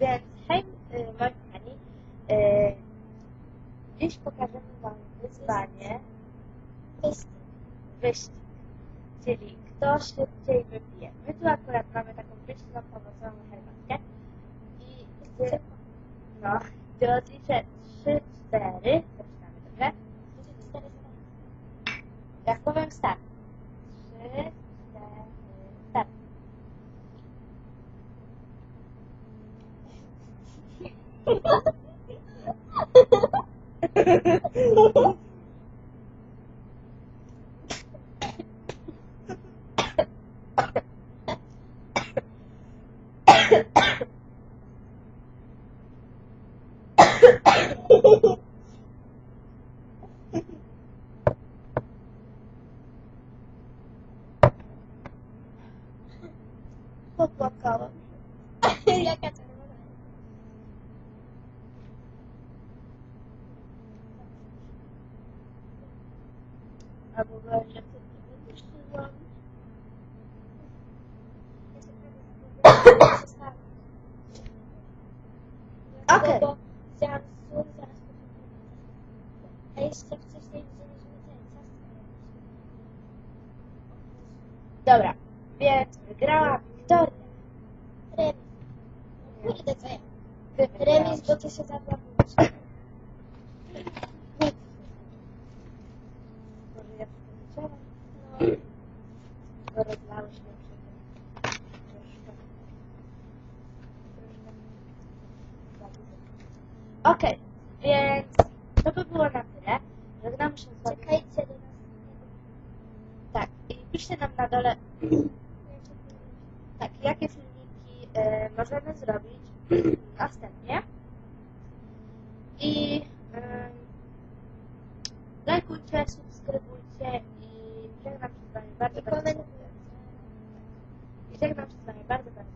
Więc hej, y, moi kochani, y, dziś pokażemy Wam wyzwanie Wyścig. wyścig, czyli kto szybciej wypije. My tu akurat mamy taką pyszną, owocową herbatkę i gdy, no, gdy odliczę 3, 4, Papá acaba. Prawie zagubiłam. Przestałam. Okej. Bo wzięłam sól, zaraz A jeszcze wcześniej wzięliśmy ten ciastko. Dobra, więc wygrała Wiktoria. Remis. Kurde, co ja? Remis, bo ty się zablokujesz. Może ja przepraszam, No. bo rozlałyśmy przy tym troszkę. Okej, więc to by było na tyle. Żegnamy się z wami. Czekajcie do nas. Tak, i piszcie nam na dole, tak, jakie filmiki e, możemy zrobić następnie. I e, lajkujcie, subskrybujcie się i żegnam się z Wami bardzo, bardzo. I żegnam się z Wami bardzo, bardzo.